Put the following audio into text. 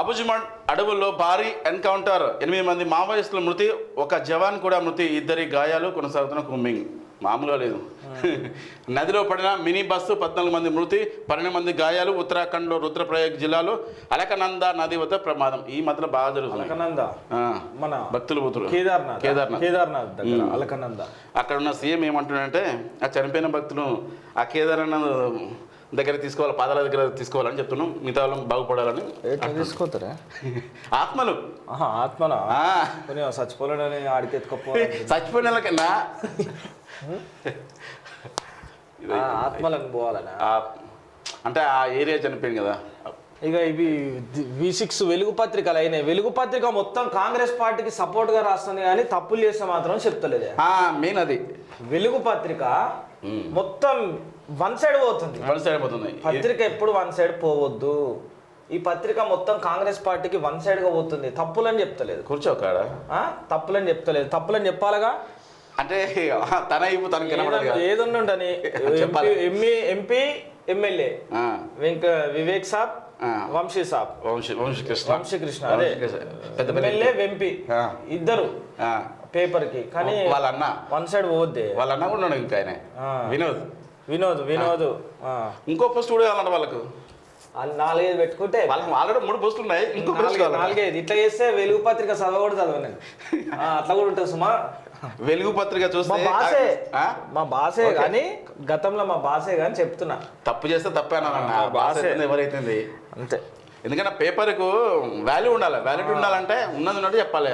అబుజిమండ్ అడవుల్లో భారీ ఎన్కౌంటర్. ఎనిమిది మంది మావోయిస్టుల మృతి ఒక జవాన్ కూడా మృతి ఇద్దరి గాయాలు కొనసాగుతున్న కుంబింగ్ మామూలుగా లేదు. నదిలో పడిన మినీ బస్సు పద్నాలుగు మంది మృతి పన్నెండు మంది గాయాలు ఉత్తరాఖండ్లో రుద్రప్రయాగ్ జిల్లాలో అలకనంద నది వద్ద ప్రమాదం. ఈ మధ్యలో బాగా జరుగుతుంది. మన భక్తులు పోతులు కేదార్నాథ్. కేదార్నాథ్. కేదార్నాథ్ దగ్గర అలకనంద. అక్కడ ఉన్న సీఎం ఏమంటున్నాడంటే ఆ చనిపోయిన భక్తులు ఆ కేదారనాథ్ దగ్గర తీసుకోవాలి పాదాల దగ్గర తీసుకోవాలని చెప్తున్నాం. మిగతా వాళ్ళం బాగుపడాలని తీసుకోతారా ఆత్మలు. ఆత్మనా చచ్చిపోలేడని ఆడికి ఎత్తుకపోవాలి చచ్చిపోయిన వాళ్ళకన్నా. ఆత్మలను పోవాలనా? అంటే ఆ ఏరియా చనిపోయింది కదా. ఇక ఇవి వి సిక్స్ వెలుగు పత్రికలు అయినాయి. వెలుగు పత్రిక మొత్తం కాంగ్రెస్ పార్టీకి సపోర్ట్గా రాస్తుంది కానీ తప్పులు చేస్తే మాత్రం చెప్తలేదే. మెయిన్ అది. వెలుగు పత్రిక మొత్తం వన్ సైడ్ పోతుంది. వన్ సైడ్ అయిపోతుంది పత్రిక ఎప్పుడు వన్ సైడ్ పోవద్దు. ఈ పత్రిక మొత్తం కాంగ్రెస్ పార్టీకి వన్ సైడ్గా పోతుంది. తప్పులని చెప్తలేదు. కూర్చో కాడ? తప్పులని చెప్తలేదు. తప్పులని చెప్పాలిగా? అంటే తన తనకి. ఏదన్నా ఉండని. ఎంపీ ఎంపీ ఎమ్మెల్యే వెంక వివేక్ సాబ్. వంశీ సాబ్. వంశీ వంశీకృష్ణ వంశీకృష్ణ అదే. పెద్ద ఎమ్మెల్యే వెంపీ ఆ. ఇద్దరు ఆ, పేపర్కి కానీ వాళ్ళ అన్న వన్ సైడ్ పోవద్దే. వాళ్ళ అన్న కూడా ఉన్నాడు ఇంకా ఆయన. వినోద్. వినోద్ వినోద్. ఆ. ఇంకో పోస్ట్ కూడా కావాలంట వాళ్ళకు. ఆ నాలుగైదు పెట్టుకుంటే. వాళ్ళకి ఆల్రెడీ మూడు పోస్టులు ఉన్నాయి. ఇంకో పోస్ట్ నాలుగైదు. ఇట్లా చేస్తే వెలుగు పత్రిక చదవ కూడా చదవను ఆ, అట్లా కూడా ఉంటుంది సుమా. వెలుగు పత్రిక చూస్తే? మా బాసే. కానీ గతంలో మా బాసే కానీ చెప్తున్నా. తప్పు చేస్తే తప్పే అన్నానన్న ఆ, బాస్ ఎవరైతుంది? అంతే. ఎందుకంటే పేపర్కు వాల్యూ ఉండాలి. వాల్యూటీ ఉండాలంటే ఉన్నది ఉన్నట్టు చెప్పాలి.